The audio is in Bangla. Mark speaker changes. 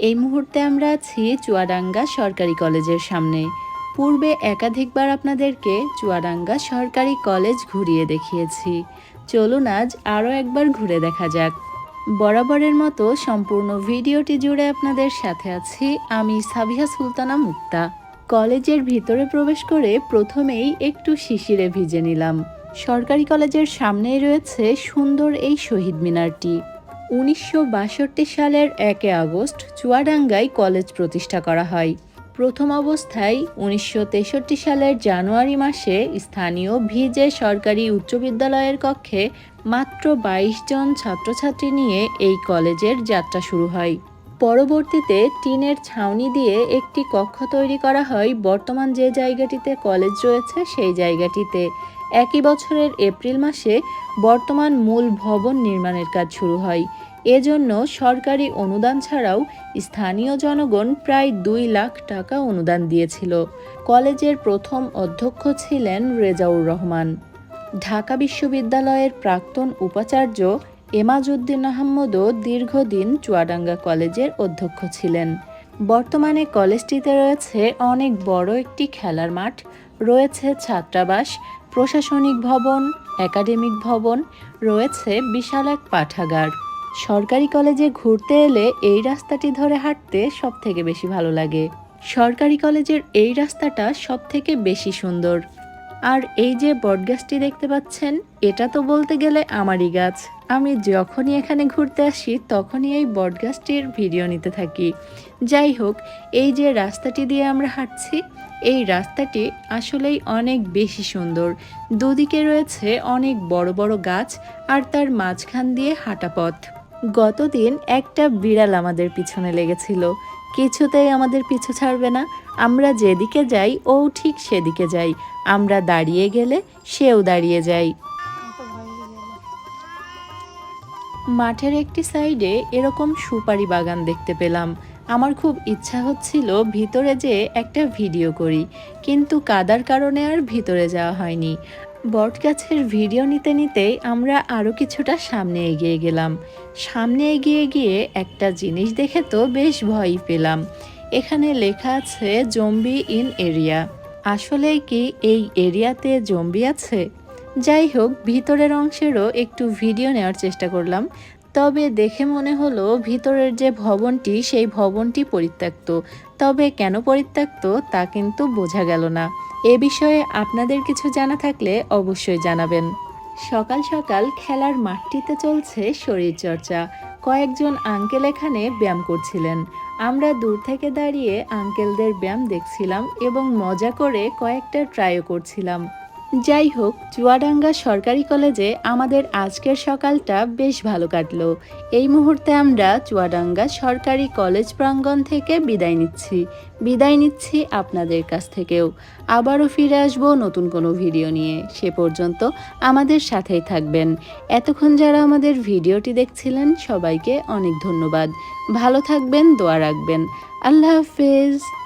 Speaker 1: এই মুহূর্তে আমরা আছি চুয়াডাঙ্গা সরকারি কলেজের সামনে। পূর্বে একাধিকবার আপনাদেরকে চুয়াডাঙ্গা সরকারি কলেজ ঘুরিয়ে দেখিয়েছি। চলুন আজ আরও একবার ঘুরে দেখা যাক। বরাবরের মতো সম্পূর্ণ ভিডিওটি জুড়ে আপনাদের সাথে আছি আমি সাবিহা সুলতানা মুক্তা। কলেজের ভিতরে প্রবেশ করে প্রথমেই একটু শিশিরে ভিজে নিলাম। সরকারি কলেজের সামনেই রয়েছে সুন্দর এই শহীদ মিনারটি। উনিশশো বাষট্টি সালের একে আগস্ট চুয়াডাঙ্গায় কলেজ প্রতিষ্ঠা করা হয়। প্রথম অবস্থায় উনিশশো তেষট্টি সালের জানুয়ারি মাসে স্থানীয় ভিজে সরকারি উচ্চ বিদ্যালয়ের কক্ষে মাত্র বাইশ জন ছাত্রছাত্রী নিয়ে এই কলেজের যাত্রা শুরু হয়। পরবর্তীতে টিনের ছাউনি দিয়ে একটি কক্ষ তৈরি করা হয়। বর্তমান যে জায়গাটিতে কলেজ রয়েছে, সেই জায়গাটিতে। একই বছরের এপ্রিল মাসে বর্তমান মূল ভবন নির্মাণের কাজ শুরু হয়। এজন্য সরকারি অনুদান ছাড়াও স্থানীয় জনগণ প্রায় দুই লাখ টাকা অনুদান দিয়েছিল। কলেজের প্রথম অধ্যক্ষ ছিলেন রেজাউর রহমান। ঢাকা বিশ্ববিদ্যালয়ের প্রাক্তন উপাচার্য এমাজউদ্দিন আহম্মদও দীর্ঘদিন চুয়াডাঙ্গা কলেজের অধ্যক্ষ ছিলেন। বর্তমানে কলেজটিতে রয়েছে অনেক বড় একটি খেলার মাঠ, রয়েছে ছাত্রাবাস, প্রশাসনিক ভবন, একাডেমিক ভবন, রয়েছে বিশাল এক পাঠাগার। সরকারি কলেজে ঘুরতে এলে এই রাস্তাটি ধরে হাঁটতে সব থেকে বেশি ভালো লাগে। সরকারি কলেজের এই রাস্তাটা সব থেকে বেশি সুন্দর। আর এই যে বটগাছটি দেখতে পাচ্ছেন, এটা তো বলতে গেলে আমারই গাছ। আমি যখনই এখানে ঘুরতে আসি, তখনই এই বটগাছটির ভিডিও নিতে থাকি। যাই হোক, এই যে রাস্তাটি দিয়ে আমরা হাঁটছি, এই রাস্তাটি আসলেই অনেক বেশি সুন্দর। দুদিকে রয়েছে অনেক বড় বড় গাছ আর তার মাঝখান দিয়ে হাঁটা পথ। গতদিন একটা বিড়াল আমাদের পিছনে লেগেছিল। কিছুতেই আমাদের পিছু ছাড়বে না। আমরা যেদিকে যাই, ও ঠিক সেদিকে যাই। আমরা দাঁড়িয়ে গেলে সেও দাঁড়িয়ে যায়। মাঠের একটি সাইডে এরকম সুপারি বাগান দেখতে পেলাম। আমার খুব ইচ্ছা হচ্ছিল ভিতরে যে একটা ভিডিও করি, কিন্তু কাদার কারণে আর ভিতরে যাওয়া হয়নি। বটগাছের ভিডিও নিতে নিতেই আমরা আরও কিছুটা সামনে এগিয়ে গেলাম। সামনে এগিয়ে গিয়ে একটা জিনিস দেখে তো বেশ ভয়ই পেলাম। এখানে লেখা আছে, জম্বি ইন এরিয়া। আসলে কি এই এরিয়াতে জম্বি আছে? যাই হোক, ভিতরের অংশেরও একটু ভিডিও নেওয়ার চেষ্টা করলাম। তবে দেখে মনে হলো ভিতরের যে ভবনটি, সেই ভবনটি পরিত্যক্ত। তবে কেন পরিত্যক্ত তা কিন্তু বোঝা গেল না। এ বিষয়ে আপনাদের কিছু জানা থাকলে অবশ্যই জানাবেন। সকাল সকাল খেলার মাঠটিতে চলছে শরীরচর্চা। কয়েকজন আঙ্কেল এখানে ব্যায়াম করছিলেন। আমরা দূর থেকে দাঁড়িয়ে আঙ্কেলদের ব্যায়াম দেখছিলাম এবং মজা করে কয়েকটা ট্রাইও করছিলাম। যাই হোক, চুয়াডাঙ্গা সরকারি কলেজে আমাদের আজকের সকালটা বেশ ভালো কাটলো। এই মুহূর্তে আমরা চুয়াডাঙ্গা সরকারি কলেজ প্রাঙ্গণ থেকে বিদায় নিচ্ছি। বিদায় নিচ্ছি আপনাদের কাছ থেকেও। আবারও ফিরে আসব নতুন কোনো ভিডিও নিয়ে। সে পর্যন্ত আমাদের সাথেই থাকবেন। এতক্ষণ যারা আমাদের ভিডিওটি দেখছিলেন, সবাইকে অনেক ধন্যবাদ। ভালো থাকবেন, দোয়া রাখবেন। আল্লাহ হাফেজ।